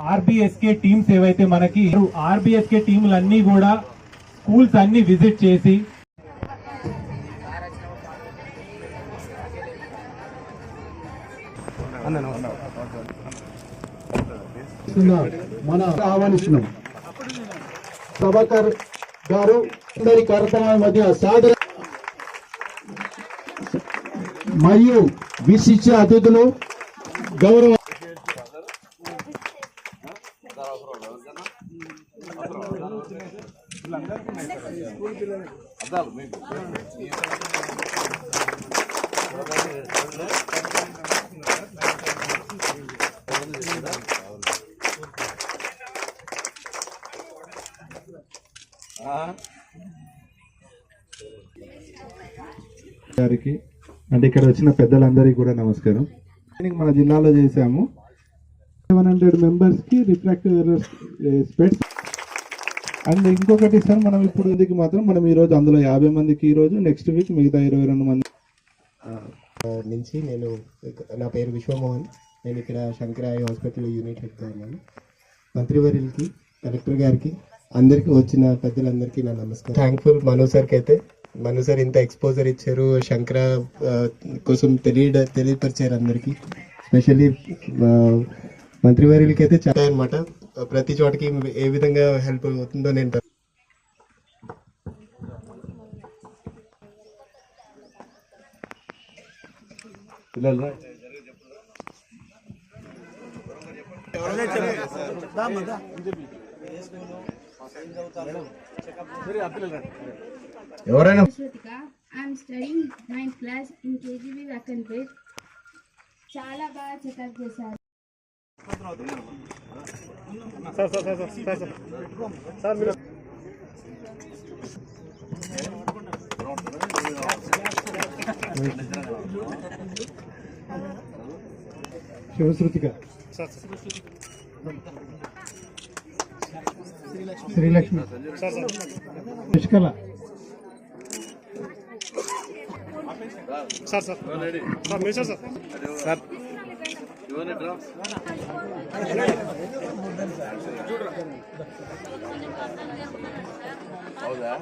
RBSK teams ఏవైతే మనకి RBSK టీములన్నీ కూడా స్కూల్స్ అన్ని విజిట్ చేసి మన ఆహ్వానిస్తున్నాం. ప్రభాకర్ గారు అందరి కార్యక్రమాల మధ్య సాదర మరియు విశిష్ట అతిథులు గౌరవ గారికి అంటే ఇక్కడ వచ్చిన పెద్దలందరికీ కూడా నమస్కారం. మన జిల్లాలో చేశాము. సెవెన్ హండ్రెడ్ మెంబర్స్కి రిఫ్రాక్టివ్ స్పెట్స్ అండ్ ఇంకొకటి సార్ మనం ఇప్పుడు ఇందుకు మాత్రం మనం ఈ రోజు అందులో యాభై మందికి ఈ రోజు నెక్స్ట్ వీక్ మిగతా ఇరవై రెండు మంది. నుంచి నేను నా పేరు విశ్వమోహన్. నేను ఇక్కడ శంకరాయ హాస్పిటల్ యూనిట్ హెడ్గా ఉన్నాను. మంత్రివర్యులకి కలెక్టర్ గారికి అందరికీ వచ్చిన పెద్దలందరికీ నా నమస్కారం. థ్యాంక్ఫుల్ మను సార్కి అయితే మను సార్ ఇంత ఎక్స్పోజర్ ఇచ్చారు శంకర కోసం తెలియ తెలియపరిచారు అందరికీ. స్పెషల్లీ మంత్రివర్యులకి అయితే చాలా అనమాట ప్రతి చోటకి ఏ విధంగా హెల్ప్ అవుతుందో నేను ఎవరైనా Rakanpet. చాలా బాగా చెకప్ చేశారు శివశృతిక శ్రీలక్ష్మి ಹೌದಾ.